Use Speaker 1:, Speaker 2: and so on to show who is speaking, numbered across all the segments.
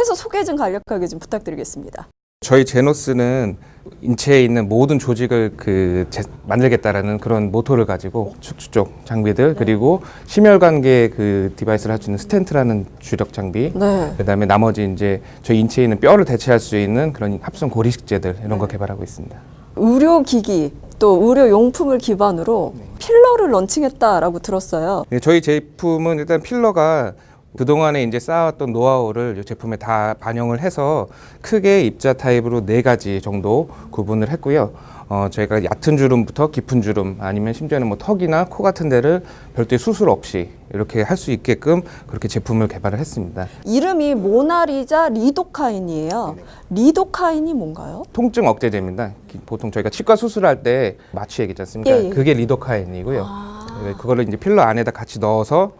Speaker 1: 회사 소개 좀 간략하게 좀 부탁드리겠습니다.
Speaker 2: 저희 제노스는 인체에 있는 모든 조직을 그 제- 만들겠다라는 그런 모토를 가지고 척추 쪽 장비들 그리고 심혈관계 그 디바이스를 할 수 있는 스텐트라는 주력 장비
Speaker 1: 네.
Speaker 2: 그다음에 나머지 이제 저희 인체에 있는 뼈를 대체할 수 있는 그런 합성 고리식제들 이런 거 개발하고 있습니다.
Speaker 1: 의료기기 또 의료 용품을 기반으로 필러를 런칭했다라고 들었어요.
Speaker 2: 네, 저희 제품은 일단 필러가 그동안에 이제 쌓아왔던 노하우를 이 제품에 다 반영을 해서 크게 입자 타입으로 네 가지 정도 구분을 했고요. 어, 저희가 얕은 주름부터 깊은 주름 아니면 심지어는 뭐 턱이나 코 같은 데를 별도의 수술 없이 이렇게 할 수 있게끔 그렇게 제품을 개발을 했습니다.
Speaker 1: 이름이 모나리자 리도카인이에요. 리도카인이 뭔가요?
Speaker 2: 통증 억제제입니다. 기- 보통 저희가 치과 수술할 때 마취액 있지 않습니까?
Speaker 1: 예, 예.
Speaker 2: 그게 리도카인이고요.
Speaker 1: 아.
Speaker 2: 네, 그거를 이제 필러 안에다 같이 넣어서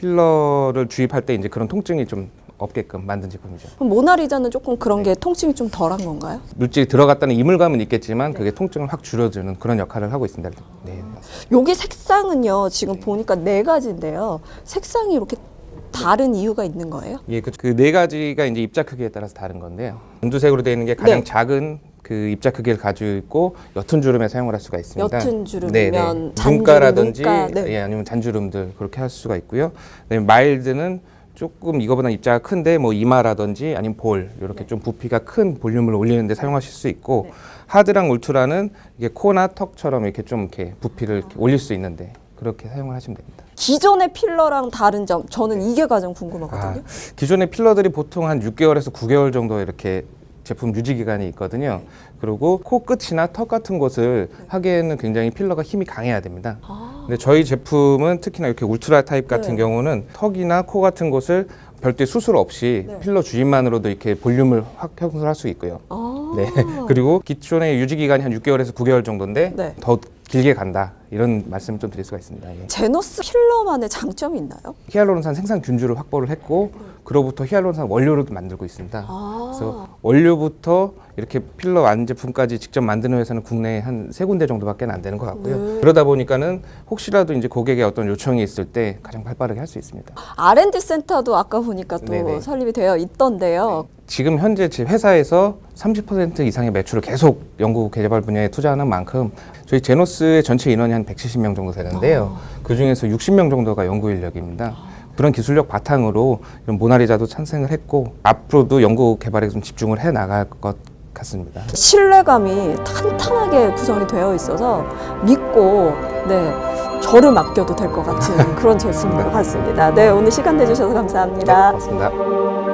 Speaker 2: 필러를 주입할 때 이제 그런 통증이 좀 없게끔 만든 제품이죠.
Speaker 1: 그럼 모나리자는 조금 그런 게 통증이 좀 덜한 건가요?
Speaker 2: 물질이 들어갔다는 이물감은 있겠지만 그게 통증을 확 줄여주는 그런 역할을 하고 있습니다. 네.
Speaker 1: 여기 색상은요. 지금 보니까 네 가지인데요. 색상이 이렇게 다른 이유가 있는 거예요?
Speaker 2: 예, 그네 가지가 이제 입자 크기에 따라서 다른 건데요. 연두색으로 되어 있는 게 가장
Speaker 1: 네.
Speaker 2: 작은 그 입자 크기를 가지고 있고 옅은 주름에 사용을 할 수가 있습니다.
Speaker 1: 옅은 주름이면
Speaker 2: 네, 네.
Speaker 1: 잔주름,
Speaker 2: 눈가라든지
Speaker 1: 눈가, 네.
Speaker 2: 예, 아니면 잔주름들 그렇게 할 수가 있고요. 그다음에 마일드는 조금 이거보다 입자가 큰데 뭐 이마라든지 아니면 볼 이렇게 좀 부피가 큰 볼륨을 올리는데 사용하실 수 있고
Speaker 1: 네.
Speaker 2: 하드랑 울트라는 이게 코나 턱처럼 이렇게 좀 이렇게 부피를 이렇게 올릴 수 있는데 그렇게 사용을 하시면 됩니다.
Speaker 1: 기존의 필러랑 다른 점, 저는 이게 가장 궁금하거든요.
Speaker 2: 아, 기존의 필러들이 보통 한 6개월에서 9개월 정도 이렇게 제품 유지 기간이 있거든요. 그리고 코 끝이나 턱 같은 곳을 하기에는 굉장히 필러가 힘이 강해야 됩니다.
Speaker 1: 아,
Speaker 2: 근데 저희 제품은 특히나 이렇게 울트라 타입 같은
Speaker 1: 네.
Speaker 2: 경우는 턱이나 코 같은 곳을 별도의 수술 없이
Speaker 1: 네.
Speaker 2: 필러 주입만으로도 이렇게 볼륨을 확 형성할 수 있고요.
Speaker 1: 아.
Speaker 2: 네. 그리고 기존의 유지 기간이 한 6개월에서 9개월 정도인데
Speaker 1: 네.
Speaker 2: 더 길게 간다. 이런 말씀을 좀 드릴 수가 있습니다. 예.
Speaker 1: 제노스 필러만의 장점이 있나요?
Speaker 2: 히알루론산 생산 균주를 확보를 했고 그로부터 히알루론산 원료를 만들고 있습니다.
Speaker 1: 아.
Speaker 2: 그래서 원료부터 이렇게 필러 완 제품까지 직접 만드는 회사는 국내에 한 세 군데 정도밖에 안 되는 것 같고요.
Speaker 1: 네.
Speaker 2: 그러다 보니까는 혹시라도 이제 고객의 어떤 요청이 있을 때 가장 발빠르게 할 수 있습니다.
Speaker 1: R&D 센터도 아까 보니까 또
Speaker 2: 네네.
Speaker 1: 설립이 되어 있던데요.
Speaker 2: 지금 현재 제 회사에서 30% 이상의 매출을 계속 연구 개발 분야에 투자하는 만큼 저희 제노스의 전체 인원이 한 170명 정도 되는데요. 그 중에서 60명 정도가 연구 인력입니다. 그런 기술력 바탕으로 이런 모나리자도 탄생을 했고 앞으로도 연구 개발에 좀 집중을 해 나갈 것 같습니다.
Speaker 1: 신뢰감이 탄탄하게 구성이 되어 있어서 믿고 네 저를 맡겨도 될 것 같은 그런 제품인 것 같습니다. 네 오늘 시간 내주셔서 감사합니다.
Speaker 2: 고맙습니다.